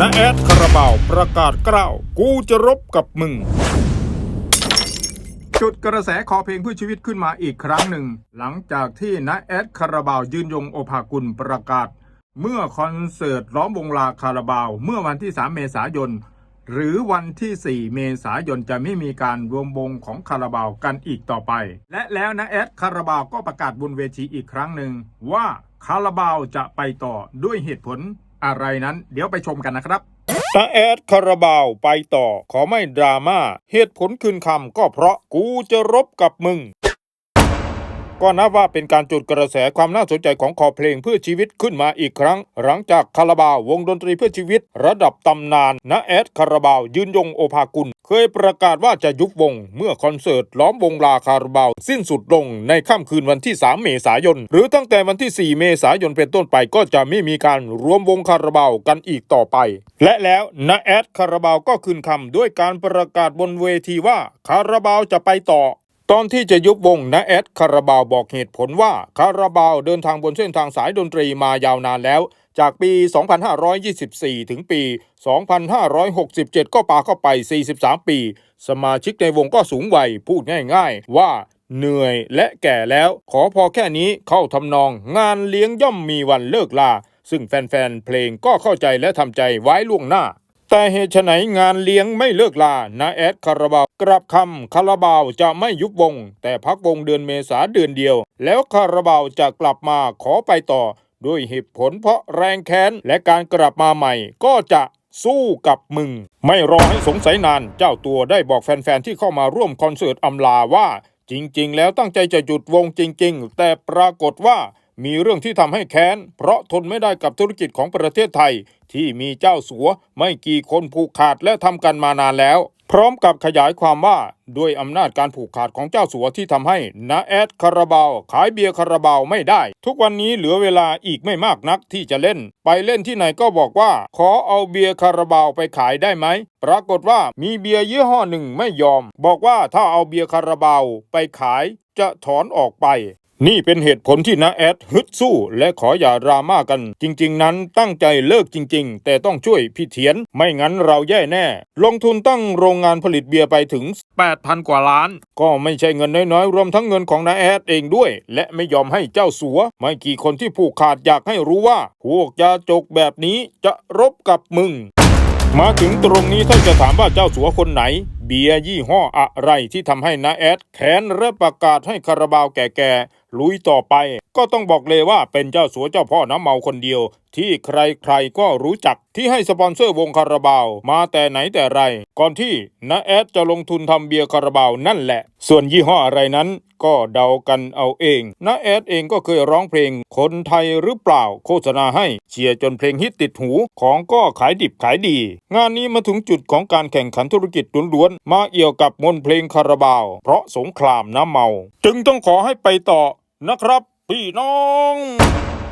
นาแอดคาราบาวประกาศกล้าว กูจะรบกับมึง จุดกระแสคอเพลงเพื่อชีวิตขึ้นมาอีกครั้งหนึ่ง หลังจากที่นาแอดคาราบาวยืนยงโอภากุลประกาศ เมื่อคอนเสิร์ตล้อมวงลาคาราบาว เมื่อวันที่ 3 เมษายน หรือวันที่ 4 เมษายนจะไม่มีการรวมวงของคาราบาวกันอีกต่อไป และแล้วนาแอดคาราบาวก็ประกาศบนเวทีอีกครั้งหนึ่งว่าคาราบาวจะไปต่อด้วยเหตุผล อะไรนั้นเดี๋ยวไปชมกันนะครับตาแอดคาราบาวไปต่อขอไม่ดราม่าเหตุผลคืนคำก็เพราะกูจะรบกับมึง ก็นับว่าเป็นการจุดกระแสความน่าสนใจของคอเพลงเพื่อชีวิตขึ้นมาอีกครั้ง หลังจากคาราบาววงดนตรีเพื่อชีวิต ระดับตำนานนะแอดคาราบาวยืนยงโอภากุล เคยประกาศว่าจะยุบวง เมื่อคอนเสิร์ตล้อมวงลาคาราบาว สิ้นสุดลงในค่ำคืนวันที่ 3 เมษายน หรือตั้งแต่วันที่ 4 เมษายนเป็นต้นไปก็จะไม่มีการรวมวงคาราบาวกันอีกต่อไป และแล้วนะแอดคาราบาวก็คืนคำด้วยการประกาศบนเวทีว่าคาราบาวจะไปต่อ ตอนที่จะยุบวงนะแอดคาราบาวบอกเหตุผลว่าคาราบาวเดินทางบนเส้นทางสายดนตรีมายาวนานแล้ว จากปี 2524 ถึงปี 2567 ก็ปาเข้าไป 43 ปี สมาชิกในวงก็สูงวัยพูดง่ายๆ ว่าเหนื่อยและแก่แล้ว ขอพอแค่นี้เข้าทำนอง งานเลี้ยงย่อมมีวันเลิกลา ซึ่งแฟนๆ เพลงก็เข้าใจและทำใจไว้ล่วงหน้า แต่เหตุไฉนงานเลี้ยงไม่เลิกลานาแอดคาราบาว กลับคำคาราบาวจะไม่ยุบวง แต่พักวงเดือนเมษาเดือนเดียว แล้วคาราบาวจะกลับมาขอไปต่อ ด้วยเหตุผลเพราะแรงแค้น และการกลับมาใหม่ก็จะสู้กับมึง ไม่รอให้สงสัยนาน เจ้าตัวได้บอกแฟนๆที่เข้ามาร่วมคอนเสิร์ตอำลาว่า จริง ๆ แล้วตั้งใจจะหยุดวงจริง ๆ แต่ปรากฏว่า มีเรื่องที่ทำให้แค้น เพราะทนไม่ได้กับธุรกิจของประเทศไทย ที่มีเจ้าสัวไม่กี่คนผูกขาดและทำกันมานานแล้ว พร้อมกับขยายความว่าด้วยอำนาจการผูกขาดของเจ้าสัวที่ทำให้นาแอดคาราบาวขายเบียร์คาราบาวไม่ได้ ทุกวันนี้เหลือเวลาอีกไม่มากนักที่จะเล่น ไปเล่นที่ไหนก็บอกว่า ขอเอาเบียร์คาราบาวไปขายได้ไหม ปรากฏว่ามีเบียร์ยี่ห้อหนึ่งไม่ยอม บอกว่าถ้าเอาเบียร์คาราบาวไปขายจะถอนออกไป นี่เป็นเหตุผลที่นาแอดฮึดสู้ และขออย่าดราม่ากัน จริง ๆ นั้นตั้งใจเลิกจริง ๆ แต่ต้องช่วยพี่เถียน ไม่งั้นเราแย่แน่ ลงทุนตั้งโรงงานผลิตเบียร์ไปถึง 8,000 กว่าล้าน ก็ไม่ใช่เงินน้อยๆ รวมทั้งเงินของนาแอดเองด้วย และไม่ยอมให้เจ้าสัว ไม่กี่คนที่ผูกขาดอยากให้รู้ว่า พวกยาจกแบบนี้จะรบกับมึง มาถึงตรงนี้ถ้าจะถามว่าเจ้าสัวคนไหน เบียร์ยี่ห้ออะไรที่ทำให้นาแอดแขนเริ่มประกาศให้คาราบาวแก่ๆลุยต่อไป ก็ต้องบอกเลยว่าเป็นเจ้าสัวเจ้าพ่อน้ำเมาคนเดียว ที่ใครๆก็รู้จักที่ให้สปอนเซอร์วงคาราบาว มาแต่ไหนแต่ไร ก่อนที่นาแอดจะลงทุนทำเบียร์คาราบาวนั่นแหละ ส่วนยี่ห้ออะไรนั้น ก็เดากันเอาเองนาแอดเองก็เคยร้องเพลง คนไทยหรือเปล่าโฆษณาให้เชียร์จนเพลงฮิตติดหูของก็ขายดิบขายดี งานนี้มาถึงจุดของการแข่งขันธุรกิจล้วนๆมาเอี่ยวกับมนเพลงคาราบาว เพราะสงครามน้ำเมา จึงต้องขอให้ไปต่อนะครับ พี่น้อง